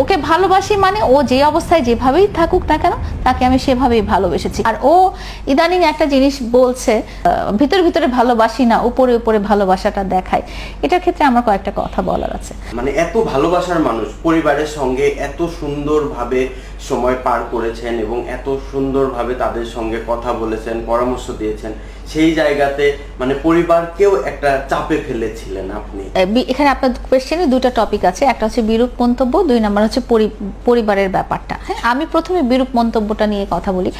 ওকে ভালোবাসি মানে ও যে অবস্থায় যেভাবেই থাকুক না কেন, তাকে আমি সেভাবেই ভালোবেসেছি। আর ও ইদানিং একটা জিনিস বলছে ভিতরে ভিতরে ভালোবাসি না, উপরে উপরে ভালোবাসাটা দেখায়। এটার ক্ষেত্রে আমার কয়েকটা কথা বলার আছে। মানে এত ভালোবাসার মানুষ, পরিবারের সঙ্গে এত সুন্দরভাবে সময় পার করেছেন এবং এত সুন্দরভাবে তাদের সঙ্গে কথা বলেছেন, পরামর্শ দিয়েছেন, সেই জায়গাতে মানে পরিবারকেও একটা চাপে ফেলেছিলেন আপনি। এখানে আপনার কোয়েশ্চেনে দুটো টপিক আছে, একটা হচ্ছে বিরূপ মন্তব্য, দুই নাম্বার হচ্ছে পরিবারের ব্যাপারটা। হ্যাঁ আমি প্রথমে বিরূপ মন্তব্যটা নিয়ে কথা বলি।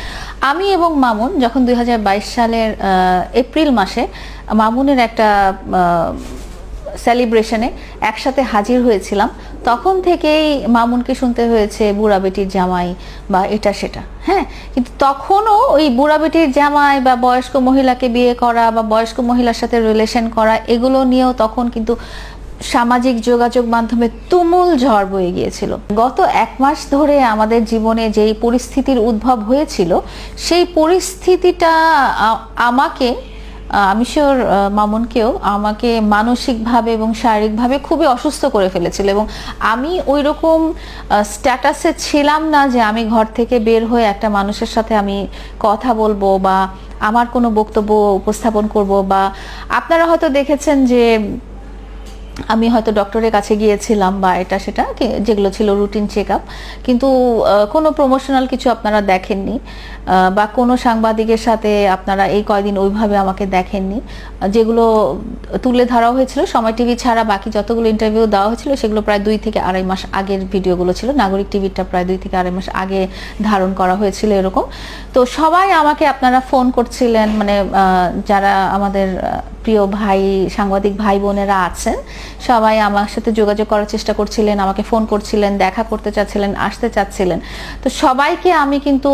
আমি এবং মামুন যখন দুই হাজার বাইশ সালের এপ্রিল মাসে মামুনের একটা সেলিব্রেশনে একসাথে হাজির হয়েছিলাম তখন থেকেই মামুনকে শুনতে হয়েছে বুড়া বেটির জামাই বা এটা সেটা হ্যাঁ? কিন্তু তখনও ওই বুড়া বেটির জামাই বা বয়স্ক মহিলাকে বিয়ে করা বা বয়স্ক মহিলার সাথে রিলেশন করা, এগুলো নিয়েও তখন কিন্তু সামাজিক যোগাযোগ মাধ্যমে তুমুল ঝড় বয়ে গিয়েছিল। গত এক মাস ধরে আমাদের জীবনে যেই পরিস্থিতির উদ্ভব হয়েছিল, সেই পরিস্থিতিটা আমাকে আমি শিওর মামুনকেও আমাকে মানসিকভাবে এবং শারীরিকভাবে খুবই অসুস্থ করে ফেলেছিল এবং আমি ওই রকম স্ট্যাটাসে ছিলাম না যে আমি ঘর থেকে বের হয়ে একটা মানুষের সাথে আমি কথা বলব বা আমার কোনো বক্তব্য উপস্থাপন করব বা আপনারা হয়তো দেখেছেন যে আমি হয়তো ডক্টরের কাছে গিয়েছিলাম বা এটা সেটা যেগুলো ছিল রুটিন চেক আপ কিন্তু কোনো প্রমোশনাল কিছু আপনারা দেখেননি বা কোনো সাংবাদিকের সাথে আপনারা এই কয়দিন ওইভাবে আমাকে দেখেননি যেগুলো তুলে ধরা হয়েছিল, সময় টিভি ছাড়া বাকি যতগুলো ইন্টারভিউ দেওয়া হয়েছিল, সেগুলো প্রায় দুই থেকে আড়াই মাস আগের ভিডিওগুলো ছিল, নাগরিক টিভিটা প্রায় দুই থেকে আড়াই মাস আগে ধারণ করা হয়েছিল এরকম। তো সবাই আমাকে আপনারা ফোন করছিলেন মানে যারা আমাদের প্রিয় ভাই, সাংবাদিক ভাই বোনেরা আছেন। সবাই আমার সাথে যোগাযোগ করার চেষ্টা করছিলেন, আমাকে ফোন করছিলেন, দেখা করতে চাচ্ছিলেন, আসতে চাচ্ছিলেন। তো সবাইকে আমি কিন্তু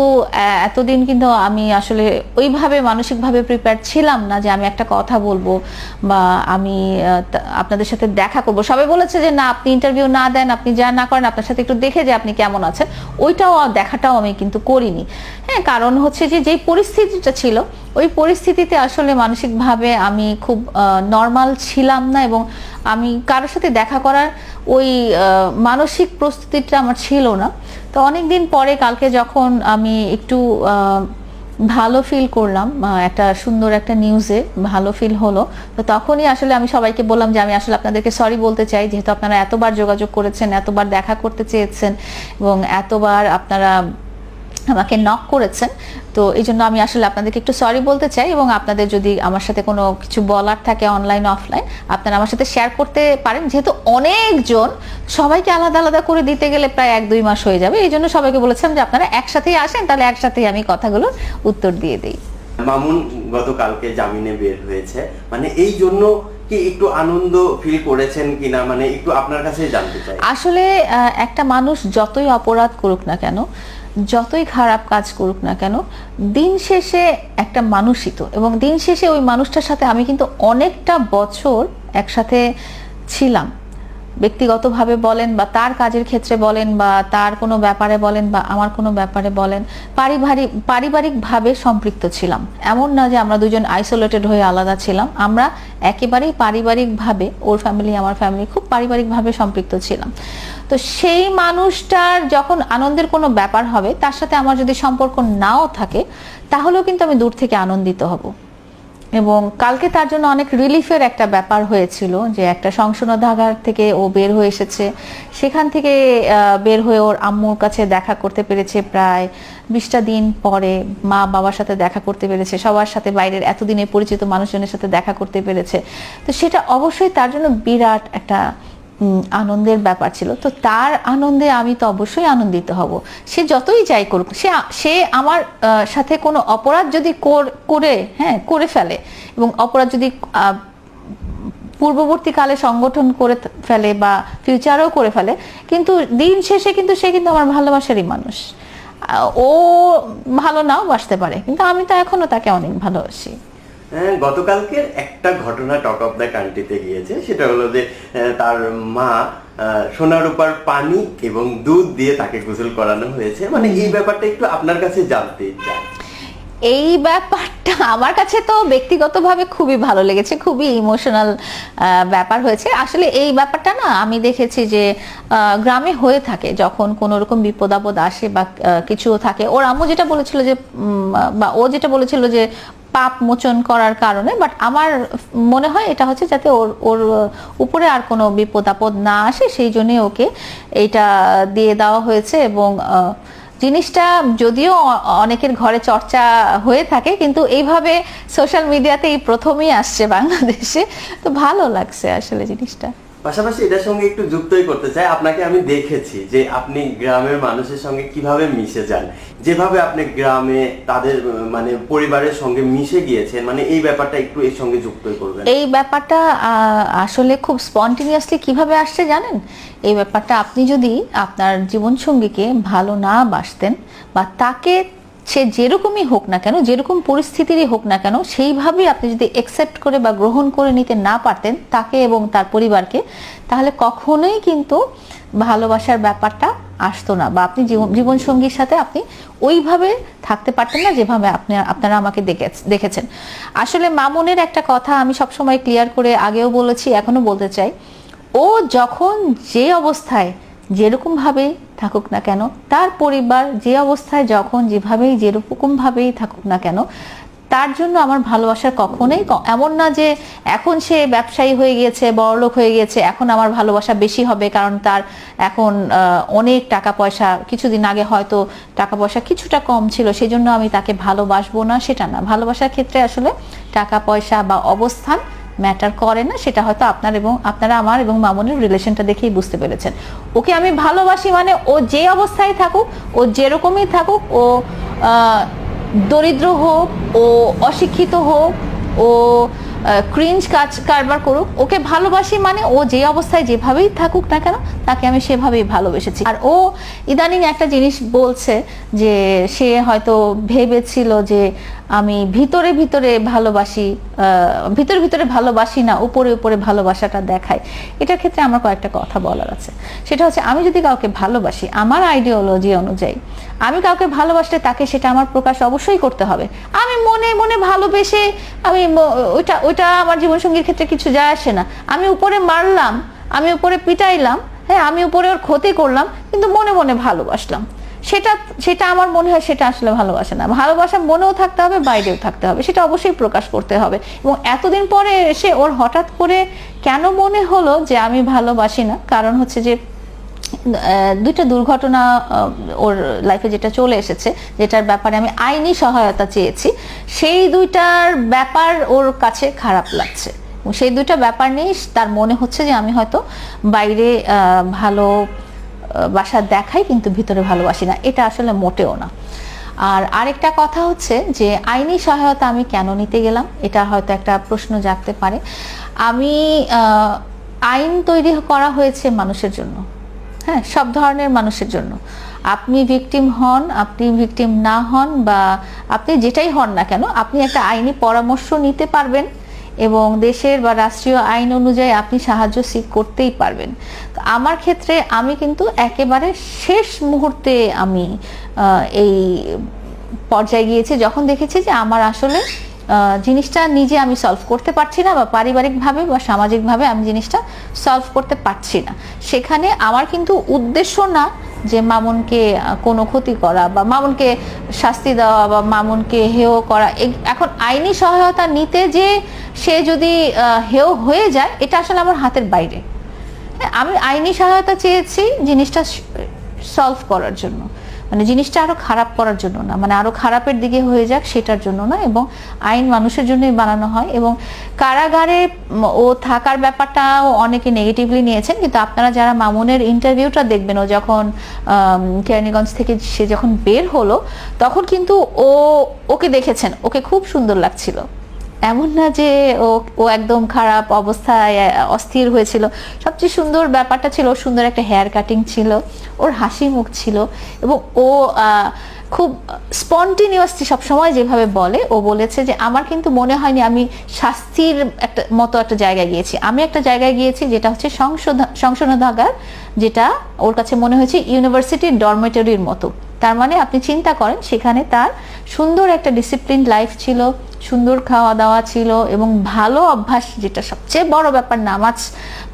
এতদিন কিন্তু আমি আসলে ওইভাবে মানসিকভাবে প্রিপেয়ার ছিলাম না যে আমি একটা কথা বলব বা আমি আপনাদের সাথে দেখা করব। সবাই বলেছে যে, না, আপনি ইন্টারভিউ না দেন, আপনি যা না করেন, আপনার সাথে একটু দেখে যে আপনি কেমন আছেন। ওইটাও দেখাটাও আমি কিন্তু করিনি। হ্যাঁ কারণ হচ্ছে যে, যেই পরিস্থিতিটা ছিল ওই পরিস্থিতিতে আসলে মানসিকভাবে আমি খুব নর্মাল ছিলাম না এবং আমি কারোর সাথে দেখা করার ওই মানসিক প্রস্তুতিটা আমার ছিল না। তো অনেক দিন পরে কালকে যখন আমি একটু ভালো ফিল করলাম একটা সুন্দর একটা নিউজে ভালো ফিল হলো, তো তখনই আসলে আমি সবাইকে বললাম যে আমি আসলে আপনাদেরকে সরি বলতে চাই, যেহেতু আপনারা এতবার যোগাযোগ করেছেন, এতবার দেখা করতে চেয়েছেন এবং এতবার আপনারা আমাকে নক করেছেন। তো এই জন্য আমি আসলে আপনাদেরকে একটু সরি বলতে চাই এবং আপনাদের যদি আমার সাথে কোনো কিছু বলার থাকে অনলাইন অফলাইন আপনারা আমার সাথে শেয়ার করতে পারেন। যেহেতু অনেকজন সবাইকে আলাদা আলাদা করে দিতে গেলে প্রায় এক দুই মাস হয়ে যাবে। এই জন্য সবাইকে বলেছিলাম যে আপনারা একসাথেই আসেন তাহলে একসাথেই আমি কথাগুলো উত্তর দিয়ে দিই। মামুন গতকালকে জামিনে বের হয়েছে। মানে এই জন্য কি একটু আনন্দ ফিল করেছেন কিনা? মানে একটু আপনার কাছে জানতে চাই। আসলে একটা মানুষ যতই অপরাধ করুক না কেন যতই খারাপ কাজ করুক না কেন, দিন শেষে একটা মানুষই তো। এবং দিন শেষে ওই মানুষটার সাথে আমি কিন্তু অনেকটা বছর একসাথে ছিলাম। ব্যক্তিগতভাবে বলেন বা তার কাজের ক্ষেত্রে বলেন বা তার কোনো ব্যাপারে বলেন বা আমার কোনো ব্যাপারে বলেন পারিবারিক পারিবারিকভাবে সম্পৃক্ত ছিলাম। এমন না যে আমরা দুজন আইসোলেটেড হয়ে আলাদা ছিলাম। আমরা একেবারেই পারিবারিকভাবে ওর ফ্যামিলি আমার ফ্যামিলি খুব পারিবারিকভাবে সম্পৃক্ত ছিলাম। তো সেই মানুষটার যখন আনন্দের কোনো ব্যাপার হবে, তার সাথে আমার যদি সম্পর্ক নাও থাকে, তাহলেও কিন্তু আমি দূর থেকে আনন্দিত হব। এবং কালকে তার জন্য অনেক রিলিফের একটা ব্যাপার হয়েছিল, যে একটা সংশোধনাগার থেকে ও বের হয়ে এসেছে। সেখান থেকে বের হয়ে ওর আম্মুর কাছে দেখা করতে পেরেছে প্রায় বিশটা দিন পরে। মা বাবার সাথে দেখা করতে পেরেছে, সবার সাথে বাইরের এতদিনে পরিচিত মানুষজনের সাথে দেখা করতে পেরেছে। তো সেটা অবশ্যই তার জন্য বিরাট একটা আনন্দের ব্যাপার ছিল। তো তার আনন্দে আমি তো অবশ্যই আনন্দিত হব। সে যতই যাই করুক, সে সে আমার সাথে কোনো অপরাধ যদি করে হ্যাঁ করে ফেলে এবং অপরাধ যদি পূর্ববর্তীকালে সংগঠন করে ফেলে বা ফিউচারও করে ফেলে, কিন্তু দিন শেষে কিন্তু সে কিন্তু আমার ভালোবাসারই মানুষ। ও ভালো নাও বাসতে পারে, কিন্তু আমি তো এখনও তাকে অনেক ভালোবাসি। গতকালকের একটা ঘটনা টক অফ দ্য কান্ট্রিতে গিয়েছে। সেটা হলো যে তার মা সোনা রূপার পানি এবং দুধ দিয়ে তাকে গোসল করানো হয়েছে। মানে এই ব্যাপারটা একটু আপনার কাছে জানতে চাই। এই ব্যাপারটা আমার কাছে তো ব্যক্তিগতভাবে খুবই ভালো লেগেছে, খুবই ইমোশনাল ব্যাপার হয়েছে। আসলে এই ব্যাপারটা না, আমি দেখেছি যে গ্রামে হয়ে থাকে, যখন কোনো রকম বিপদ আপদ আসে বা কিছু থাকে। ওর আম্মু যেটা বলেছিল যে বা ও যেটা বলেছিল যে পাপ মোচন করার কারণে বাট আমার মনে হয় এটা হচ্ছে যাতে ওর ওর উপরে আর কোনো বিপদ আপদ না আসে, সেই জন্যই ওকে এইটা দিয়ে দেওয়া হয়েছে এবং জিনিসটা যদিও অনেকের ঘরে চর্চা হয়ে থাকে, কিন্তু এইভাবে সোশ্যাল মিডিয়াতে এই প্রথমেই আসছে বাংলাদেশে, তো ভালো লাগছে আসলে জিনিসটা। পাশাপাশি এটার সঙ্গে একটু যুক্তই করতে চাই। আপনাকে আমি দেখেছি যে আপনি গ্রামের মানুষের সঙ্গে কীভাবে মিশে যান। যেভাবে আপনি গ্রামে তাদের মানে পরিবারের সঙ্গে মিশে গিয়েছেন মানে এই ব্যাপারটা একটু এর সঙ্গে যুক্তই করবেন। এই ব্যাপারটা আসলে খুব স্পন্টিনিয়াসলি কীভাবে আসছে জানেন? এই ব্যাপারটা আপনি যদি আপনার জীবনসঙ্গীকে ভালো না বাসতেন বা তাকে সে যেরকমই হোক না কেন, যেরকম পরিস্থিতিরই হোক না কেন, সেইভাবেই আপনি যদি একসেপ্ট করে বা গ্রহণ করে নিতে না পারতেন তাকে এবং তার পরিবারকে, তাহলে কখনোই কিন্তু ভালোবাসার ব্যাপারটা আসতো না বা আপনি জীবন, জীবনসঙ্গীর সাথে আপনি ওইভাবে থাকতে পারতেন না যেভাবে আপনি, আপনারা আমাকে দেখে- দেখেছেন। আসলে মামুনের একটা কথা আমি সবসময় ক্লিয়ার করে আগেও বলেছি এখনও বলতে চাই। ও যখন যে অবস্থায় যেরকম ভাবে থাকুক না কেন, তার পরিবার যে অবস্থায় যখন যেভাবেই যেরকম ভাবেই থাকুক না কেন, তার জন্য আমার ভালোবাসা কখনোই এমন না যে এখন সে ব্যবসায়ী হয়ে গিয়েছে, বড়লোক হয়ে গিয়েছে, এখন আমার ভালোবাসা বেশি হবে কারণ তার এখন অনেক টাকা পয়সা কিছুদিন আগে হয়তো টাকা পয়সা কিছুটা কম ছিল সেই জন্য আমি তাকে ভালোবাসবো না, সেটা না। ভালোবাসার ক্ষেত্রে আসলে টাকা পয়সা বা অবস্থান ম্যাটার করে না, সেটা হয়তো আপনার এবং আপনারা আমার এবং মামুনের রিলেশনটা দেখেই বুঝতে পেরেছেন। ওকে আমি ভালোবাসি মানে ও যে অবস্থায় থাকুক, ও যেরকমই থাকুক, ও দরিদ্র হোক, ও অশিক্ষিত হোক, ও ক্রিঞ্জ কাজ কারবার করুক। ওকে ভালোবাসি মানে ও যে অবস্থায় যেভাবেই থাকুক না কেন, তাকে আমি সেভাবেই ভালোবেসেছি। আর ও ইদানিং একটা জিনিস বলছে যে সে হয়তো ভেবেছিল যে আমি ভিতরে ভিতরে ভালোবাসি ভিতরে ভিতরে ভালোবাসি না, উপরে উপরে ভালোবাসাটা দেখায়। এটার ক্ষেত্রে আমার কয়েকটা কথা বলার আছে। সেটা হচ্ছে, আমি যদি কাউকে ভালোবাসি, আমার আইডিওলজি অনুযায়ী আমি কাউকে ভালোবাসলে তাকে সেটা আমার প্রকাশ অবশ্যই করতে হবে। আমি মনে মনে ভালোবেসে আমি ওইটা ওইটা আমার জীবনসঙ্গীর ক্ষেত্রে কিছু যায় আসে না। আমি উপরে মারলাম, আমি উপরে পিটাইলাম হ্যাঁ আমি উপরে ওর ক্ষতি করলাম, কিন্তু মনে মনে ভালোবাসলাম। সেটা সেটা আমার মনে হয় সেটা আসলে ভালোবাসা না। ভালোবাসা মনেও থাকতে হবে, বাইরেও থাকতে হবে। সেটা অবশ্যই প্রকাশ করতে হবে। এবং এতদিন পরে এসে ওর হঠাৎ করে কেন মনে হলো যে আমি ভালোবাসি না? কারণ হচ্ছে যে দুইটা দুর্ঘটনা ওর লাইফে যেটা চলে এসেছে, যেটার ব্যাপারে আমি আইনি সহায়তা চেয়েছি, সেই দুইটার ব্যাপার ওর কাছে খারাপ লাগছে। সেই দুইটা ব্যাপার নিয়েই তার মনে হচ্ছে যে আমি হয়তো বাইরে ভালো বাসা দেখাই, কিন্তু ভিতরে ভালোবাসি না। এটা আসলে মোটেও না। আর আরেকটা কথা হচ্ছে যে আইনি সহায়তা আমি কেন নিতে গেলাম, এটা হয়তো একটা প্রশ্ন জাগতে পারে। আমি আইন তৈরি করা হয়েছে মানুষের জন্য। হ্যাঁ সব ধরনের মানুষের জন্য। আপনি ভিকটিম হন, আপনি ভিকটিম না হন বা আপনি যেটাই হন না কেন, আপনি একটা আইনি পরামর্শ নিতে পারবেন এবং দেশের বা রাষ্ট্রীয় আইন অনুযায়ী আপনি সাহায্য সিক করতেই পারবেন। তো আমার ক্ষেত্রে আমি কিন্তু একেবারে শেষ মুহূর্তে আমি এই পর্যায়ে গিয়েছি, যখন দেখেছি যে আমার আসলে জিনিসটা নিজে আমি সলভ করতে পারছি না বা পারিবারিকভাবে বা সামাজিকভাবে আমি জিনিসটা সলভ করতে পারছি না। সেখানে আমার কিন্তু উদ্দেশ্য না যে মামুনকে কোনো ক্ষতি করা বা মামুনকে শাস্তি দেওয়া বা মামুনকে হেয় করা। এখন আইনি সহায়তা নিতে যে সে যদি হেয় হয়ে যায় এটা আসলে আমার হাতের বাইরে। হ্যাঁ, আমি আইনি সহায়তা চেয়েছি জিনিসটা সলভ করার জন্য। মানে জিনিসটা আরও খারাপ করার জন্য না মানে আরও খারাপের দিকে হয়ে যাক সেটার জন্য না, এবং আইন মানুষের জন্যই বানানো হয়, এবং কারাগারে ও থাকার ব্যাপারটাও অনেকে নেগেটিভলি নিয়েছেন, কিন্তু আপনারা যারা মামুনের ইন্টারভিউটা দেখবেন, ও যখন কেরানীগঞ্জ থেকে সে যখন বের হলো, তখন কিন্তু ও, ওকে দেখেছেন, ওকে খুব সুন্দর লাগছিল। এমন না যে ও ও একদম খারাপ অবস্থায় অস্থির হয়েছিল। সবচেয়ে সুন্দর ব্যাপারটা ছিল ও সুন্দর একটা হেয়ার কাটিং ছিল। ওর হাসি মুখ ছিল এবং ও খুব স্পন্টিনিয়াসলি সবসময় যেভাবে বলে, ও বলেছে যে, আমার কিন্তু মনে হয়নি আমি শাস্তির একটা মতো একটা জায়গায় গিয়েছি। আমি একটা জায়গায় গিয়েছি যেটা হচ্ছে সংশোধন, সংশোধনাগার, যেটা ওর কাছে মনে হয়েছে ইউনিভার্সিটির ডরমেটরির মতো। তার মানে আপনি চিন্তা করেন, সেখানে তার সুন্দর একটা ডিসিপ্লিন লাইফ ছিল, সুন্দর খাওয়া দাওয়া ছিল এবং ভালো অভ্যাস, যেটা সবচেয়ে বড় ব্যাপার, নামাজ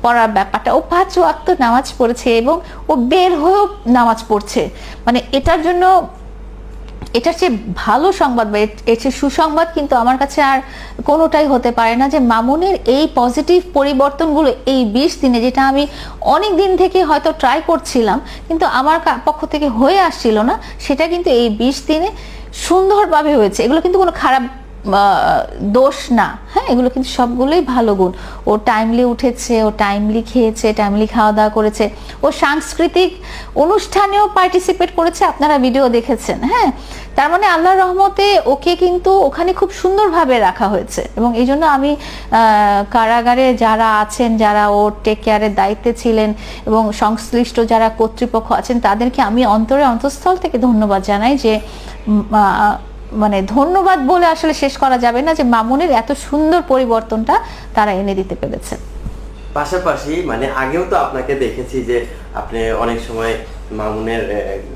পড়ার ব্যাপারটা। ও পাঁচ ওয়াক্ত নামাজ পড়েছে এবং ও বের হয়েও নামাজ পড়ছে। মানে এটার জন্য এটার চেয়ে ভালো সংবাদ বা এর- চেয়ে সুসংবাদ কিন্তু আমার কাছে আর কোনোটাই হতে পারে না যে মামুনের এই পজিটিভ পরিবর্তনগুলো এই বিশ দিনে, যেটা আমি অনেক দিন থেকে হয়তো ট্রাই করছিলাম, কিন্তু আমার পক্ষ থেকে হয়ে আসছিল না, সেটা কিন্তু এই বিশ দিনে সুন্দরভাবে হয়েছে। এগুলো কিন্তু কোনো খারাপ দোষ না। হ্যাঁ এগুলো কিন্তু সবগুলোই ভালো গুণ। ও টাইমলি উঠেছে, ও টাইমলি খেয়েছে টাইমলি খাওয়া দাওয়া করেছে। ও সাংস্কৃতিক অনুষ্ঠানেও পার্টিসিপেট করেছে, আপনারা ভিডিও দেখেছেন হ্যাঁ? তার মানে আল্লাহর রহমতে ওকে কিন্তু ওখানে খুব সুন্দরভাবে রাখা হয়েছে। এবং এই জন্য আমি কারাগারে যারা আছেন, যারা ওর টেক কেয়ারের দায়িত্বে ছিলেন এবং সংশ্লিষ্ট যারা কর্তৃপক্ষ আছেন, তাদেরকে আমি অন্তরে অন্তঃস্থল থেকে ধন্যবাদ জানাই যে মানে ধন্যবাদ বলে আসলে শেষ করা যাবে না যে মামুনের এত সুন্দর পরিবর্তনটা তারা এনে দিতে পেরেছে। পাশাপাশি মানে আগেও তো আপনাকে দেখেছি যে আপনি অনেক সময় মামুনের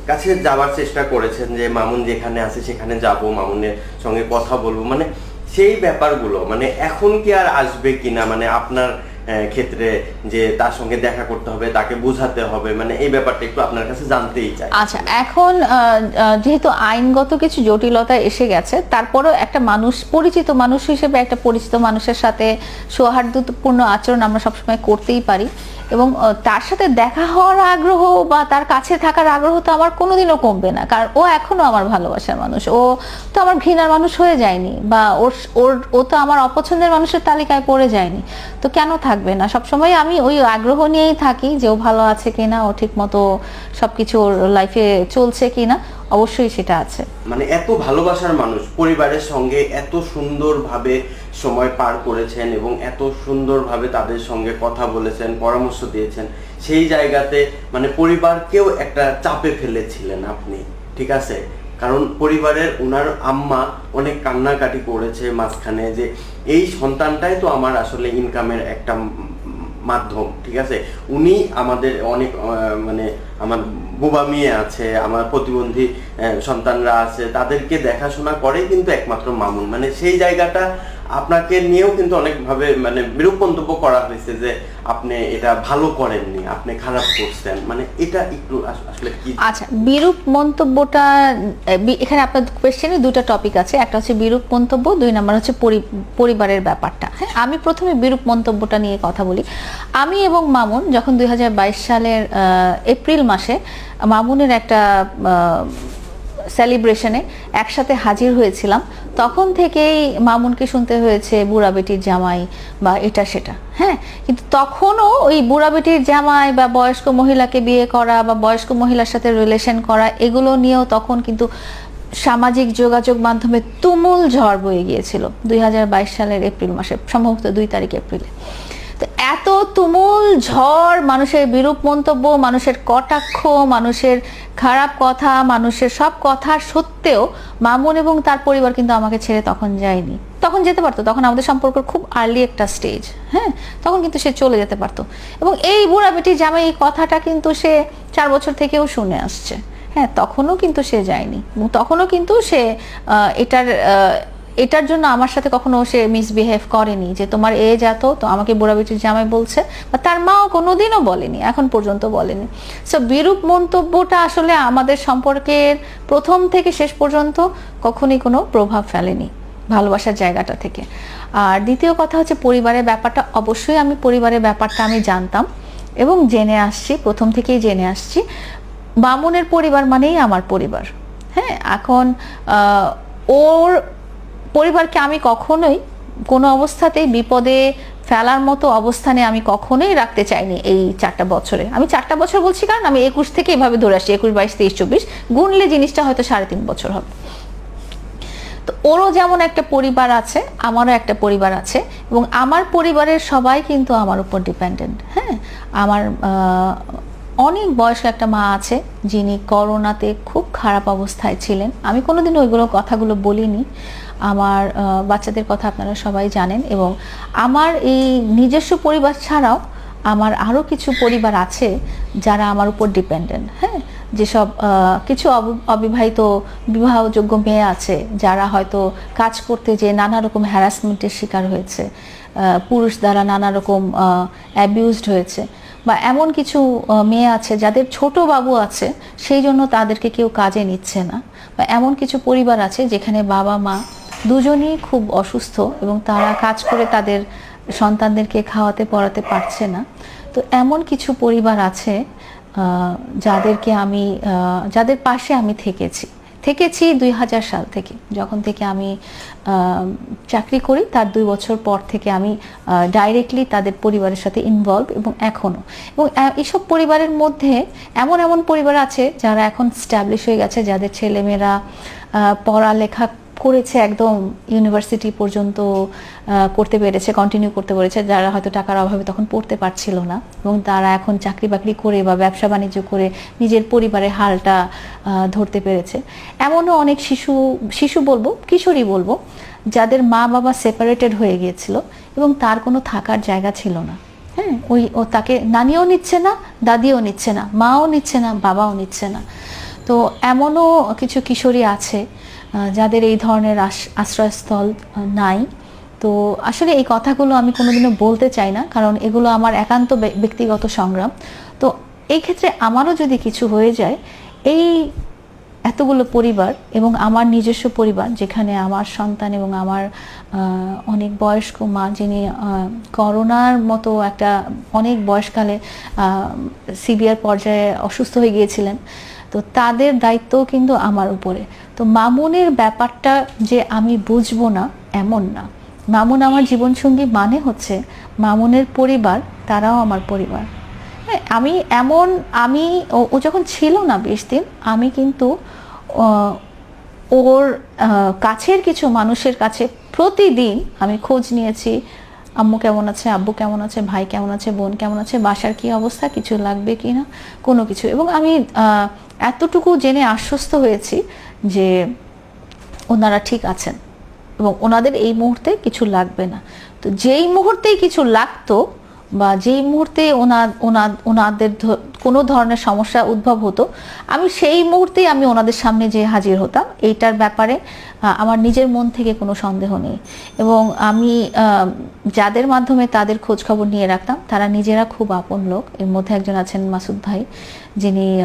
কাছে যাওয়ার চেষ্টা করেছেন যে মামুন যেখানে আছে সেখানে যাব, মামুনের সঙ্গে কথা বলব। মানে সেই ব্যাপারগুলো মানে এখন কি আর আসবে কিনা মানে আপনার ক্ষেত্রে যে তার সঙ্গে দেখা করতে হবে, তাকে বোঝাতে হবে মানে এই ব্যাপারটা একটু আপনার কাছে জানতেই চাই। আচ্ছা এখন যেহেতু আইনগত কিছু জটিলতা এসে গেছে, তারপরেও একটা মানুষ, পরিচিত মানুষ হিসেবে একটা পরিচিত মানুষের সাথে সৌহার্দ্যপূর্ণ আচরণ আমরা সবসময় করতেই পারি। এবং তার সাথে দেখা হওয়ার আগ্রহ বা তার কাছে থাকার আগ্রহ তো আমার কোনোদিনও কমবে না। কারণ ও এখনও আমার ভালোবাসার মানুষ। ও তো আমার ঘৃণার মানুষ হয়ে যায়নি বা ওর ওর, ও তো আমার অপছন্দের মানুষের তালিকায় পড়ে যায়নি। তো কেন থাকবে না? সবসময় আমি ওই আগ্রহ নিয়েই থাকি যে ও ভালো আছে কিনা, ও ঠিক মতো সবকিছু ওর লাইফে চলছে কিনা, অবশ্যই সেটা আছে। মানে এত ভালোবাসার মানুষ, পরিবারের সঙ্গে এত সুন্দরভাবে সময় পার করেছেন এবং এত সুন্দরভাবে তাদের সঙ্গে কথা বলেছেন, পরামর্শ দিয়েছেন, সেই জায়গাতে মানে পরিবারকেও একটা চাপে ফেলেছিলেন আপনি, ঠিক আছে? কারণ পরিবারের ওনার আম্মা অনেক কান্নাকাটি করেছে মাঝখানে যে এই সন্তানটাই তো আমার আসলে ইনকামের একটা মাধ্যম, ঠিক আছে? উনি আমাদের অনেক মানে আমার বুবা মেয়ে আছে, আমার প্রতিবন্ধী সন্তানরা আছে, তাদেরকে দেখাশোনা করে কিন্তু একমাত্র মামুন। মানে সেই জায়গাটা আপনাকে নিয়েও কিন্তু অনেকভাবে মানে বিরূপ মন্তব্য করা হয়েছে যে আপনি এটা ভালো করেননি, আপনি খারাপ করছেন। মানে এটা একটু আসলে কি? আচ্ছা বিরূপ মন্তব্যটা এখানে আপনার কোয়েশ্চেনে দুটো টপিক আছে। একটা হচ্ছে বিরূপ মন্তব্য, দুই নাম্বার হচ্ছে পরি- পরিবারের ব্যাপারটা। হ্যাঁ আমি প্রথমে বিরূপ মন্তব্যটা নিয়ে কথা বলি। আমি এবং মামুন যখন দুই হাজার বাইশ সালের এপ্রিল মাসে মামুনের একটা সেলিব্রেশনে একসাথে হাজির হয়েছিলাম। তখন থেকেই মামুনকে শুনতে হয়েছে বুড়া বেটির জামাই বা এটা সেটা হ্যাঁ? কিন্তু তখনও ওই বুড়া বেটির জামাই বা বয়স্ক মহিলাকে বিয়ে করা বা বয়স্ক মহিলার সাথে রিলেশন করা, এগুলো নিয়েও তখন কিন্তু সামাজিক যোগাযোগ মাধ্যমে তুমুল ঝড় বয়ে গিয়েছিল। দুই হাজার বাইশ সালের এপ্রিল মাসে, সম্ভবত দুই তারিখ এপ্রিলে। এত তুমুল ঝড়, মানুষের বিরূপ মন্তব্য, মানুষের কটাক্ষ, মানুষের খারাপ কথা, মানুষের সব কথা সত্ত্বেও মামুন এবং তার পরিবার কিন্তু আমাকে ছেড়ে তখন যায়নি। তখন যেতে পারতো, তখন আমাদের সম্পর্ক খুব আর্লি একটা স্টেজ হ্যাঁ? তখন কিন্তু সে চলে যেতে পারতো। এবং এই বুড়া বেটি জামাই এই কথাটা কিন্তু সে চার বছর থেকেও শুনে আসছে। হ্যাঁ তখনও কিন্তু সে যায়নি। তখনও কিন্তু সে এটার এটার জন্য আমার সাথে কখনো সে মিসবিহেভ করেনি, যে তোমার এজ এত, তো আমাকে বুড়া বেটির জামাই বলছে, বা তার মাও কোনোদিনও বলেনি, এখন পর্যন্ত বলেনি। সো বিরূপ মন্তব্যটা আসলে আমাদের সম্পর্কের প্রথম থেকে শেষ পর্যন্ত কখনই কোনো প্রভাব ফেলেনি ভালোবাসার জায়গাটা থেকে। আর দ্বিতীয় কথা হচ্ছে পরিবারের ব্যাপারটা, অবশ্যই আমি পরিবারের ব্যাপারটা আমি জানতাম এবং জেনে আসছি, প্রথম থেকেই জেনে আসছি। বামুনের পরিবার মানেই আমার পরিবার। হ্যাঁ এখন ওর পরিবারকে আমি কখনোই কোনো অবস্থাতেই বিপদে ফেলার মতো অবস্থানে আমি কখনোই রাখতে চাইনি এই চারটা বছরে। আমি চারটা বছর বলছি কারণ আমি একুশ থেকে এভাবে ধরে আসছি, একুশ, বাইশ, তেইশ, চব্বিশ। গুনলে জিনিসটা হয়তো সাড়ে তিন বছর হবে। তো ওরও যেমন একটা পরিবার আছে, আমারও একটা পরিবার আছে এবং আমার পরিবারের সবাই কিন্তু আমার উপর ডিপেন্ডেন্ট হ্যাঁ? আমার অনেক বয়স্ক একটা মা আছে যিনি করোনাতে খুব খারাপ অবস্থায় ছিলেন। আমি কোনোদিন ওইগুলো কথাগুলো বলিনি। আমার বাচ্চাদের কথা আপনারা সবাই জানেন এবং আমার এই নিজস্ব পরিবার ছাড়াও আমার আরও কিছু পরিবার আছে যারা আমার উপর ডিপেন্ডেন্ট হ্যাঁ? যেসব কিছু অব- অবিবাহিত বিবাহযোগ্য মেয়ে আছে যারা হয়তো কাজ করতে যে নানা রকম হ্যারাসমেন্টের শিকার হয়েছে পুরুষ দ্বারা নানা রকম অ্যাবিউজড হয়েছে বা এমন কিছু মেয়ে আছে যাদের ছোট বাবু আছে সেই জন্য তাদেরকে কেউ কাজে নিচ্ছে না বা এমন কিছু পরিবার আছে যেখানে বাবা মা দুজনেই খুব অসুস্থ এবং তারা কাজ করে তাদের সন্তানদেরকে খাওয়াতে, পড়াতে পারছে না। তো এমন কিছু পরিবার আছে যাদেরকে আমি যাদের পাশে আমি থেকেছি। থেকেছি দুই হাজার সাল থেকে। যখন থেকে আমি চাকরি করি, তার দুই বছর পর থেকে আমি ডাইরেক্টলি তাদের পরিবারের সাথে ইনভলভ এবং এখনও এবং এইসব পরিবারের মধ্যে এমন এমন পরিবার আছে যারা এখন স্ট্যাবলিশ হয়ে গেছে, যাদের ছেলেমেয়েরা পড়ালেখা করেছে একদম ইউনিভার্সিটি পর্যন্ত করতে পেরেছে কন্টিনিউ করতে পেরেছে, যারা হয়তো টাকার অভাবে তখন পড়তে পারছিল না। এবং তারা এখন চাকরি বাকরি করে বা ব্যবসা বাণিজ্য করে নিজের পরিবারের হালটা ধরতে পেরেছে। এমনও অনেক শিশু শিশু বলব, কিশোরী বলব, যাদের মা বাবা সেপারেটেড হয়ে গিয়েছিল এবং তার কোনো থাকার জায়গা ছিল না। হ্যাঁ ওই, ও তাকে নানিও নিচ্ছে না, দাদিও নিচ্ছে না, মাও নিচ্ছে না, বাবাও নিচ্ছে না। তো এমনও কিছু কিশোরী আছে যাদের এই ধরনের আশ- আশ্রয়স্থল নাই। তো আসলে এই কথাগুলো আমি কোনোদিনও বলতে চাই না, কারণ এগুলো আমার একান্ত ব্যক্তিগত সংগ্রাম। তো এই ক্ষেত্রে আমারও যদি কিছু হয়ে যায়, এই এতগুলো পরিবার এবং আমার নিজস্ব পরিবার, যেখানে আমার সন্তান এবং আমার অনেক বয়স্ক মা, যিনি করোনার মতো একটা অনেক বয়সকালে সিভিয়ার পর্যায়ে অসুস্থ হয়ে গিয়েছিলেন তো তাদের দায়িত্বও কিন্তু আমার উপরে। তো মামুনের ব্যাপারটা যে আমি বুঝব না, এমন না। মামুন আমার জীবনসঙ্গী মানে হচ্ছে মামুনের পরিবার, তারাও আমার পরিবার। হ্যাঁ আমি এমন, আমি, ও যখন ছিল না বেশ দিন, আমি কিন্তু ওর কাছের কিছু মানুষের কাছে প্রতিদিন আমি খোঁজ নিয়েছি আম্মু কেমন আছে, আব্বু কেমন আছে, ভাই কেমন আছে, বোন কেমন আছে, বাসার কি অবস্থা, কিছু লাগবে কি না, কোনো কিছু। এবং আমি এতটুকু জেনে আশ্বস্ত হয়েছি যে ওনারা ঠিক আছেন এবং ওনাদের এই মুহূর্তে কিছু লাগবে না। তো যেই মুহূর্তেই কিছু লাগতো বা যেই মুহূর্তে ওনাদের কোনো ধরনের সমস্যা উদ্ভব হতো, আমি সেই মুহূর্তেই আমি ওনাদের সামনে যে হাজির হতাম। এইটার ব্যাপারে আমার নিজের মন থেকে কোনো সন্দেহ নেই। এবং আমি যাদের মাধ্যমে তাদের খোঁজ খবর নিয়ে রাখতাম, তারা নিজেরা খুব আপন লোক। এর মধ্যে একজন আছেন মাসুদ ভাই, যিনি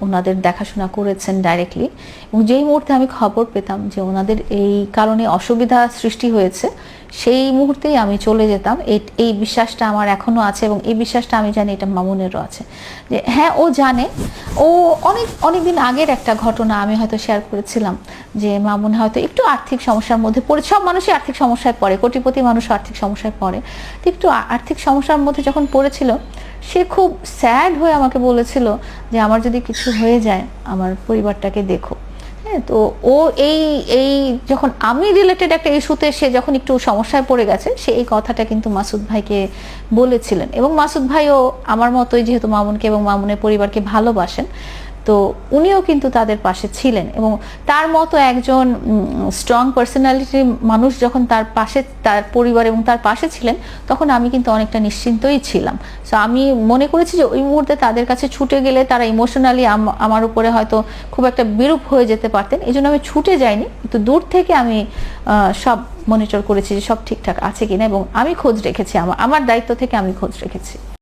ওনাদের দেখাশোনা করেছেন ডাইরেক্টলি এবং যেই মুহূর্তে আমি খবর পেতাম যে ওনাদের এই কারণে অসুবিধা সৃষ্টি হয়েছে, সেই মুহূর্তেই আমি চলে যেতাম। এই- বিশ্বাসটা আমার এখনও আছে এবং এই বিশ্বাসটা আমি জানি এটা মামুনেরও আছে। যে হ্যাঁ ও জানে। ও অনেক অনেক দিন আগের একটা ঘটনা আমি হয়তো শেয়ার করেছিলাম যে মামুন হয়তো একটু আর্থিক সমস্যার মধ্যে পড়ে, সব মানুষই আর্থিক সমস্যায় পড়ে, কোটিপতি মানুষ আর্থিক সমস্যায় পড়ে। তো একটু আর্থিক সমস্যার মধ্যে যখন পড়েছিল, সে খুব স্যাড হয়ে আমাকে বলেছিল যে আমার যদি কিছু হয়ে যায়, আমার পরিবারটাকে দেখো। হ্যাঁ তো ও এই এই যখন আমি রিলেটেড একটা ইস্যুতে সে যখন একটু সমস্যায় পড়ে গেছে, সে এই কথাটা কিন্তু মাসুদ ভাইকে বলেছিলেন। এবং মাসুদ ভাইও আমার মতোই, যেহেতু মামুনকে এবং মামুনের পরিবারকে ভালোবাসেন তো উনিও কিন্তু তাদের পাশে ছিলেন এবং তার মতো একজন স্ট্রং পার্সোনালিটি মানুষ যখন তার পাশে, তার পরিবার এবং তার পাশে ছিলেন, তখন আমি কিন্তু অনেকটা নিশ্চিন্তই ছিলাম। সো আমি মনে করেছি যে ওই মুহূর্তে তাদের কাছে ছুটে গেলে তারা ইমোশনালি আমার উপরে হয়তো খুব একটা বিরূপ হয়ে যেতে পারতেন। এই জন্য আমি ছুটে যাইনি, কিন্তু দূর থেকে আমি সব মনিটর করেছি যে সব ঠিকঠাক আছে কিনা এবং আমি খোঁজ রেখেছি আমার আমার দায়িত্ব থেকে আমি খোঁজ রেখেছি।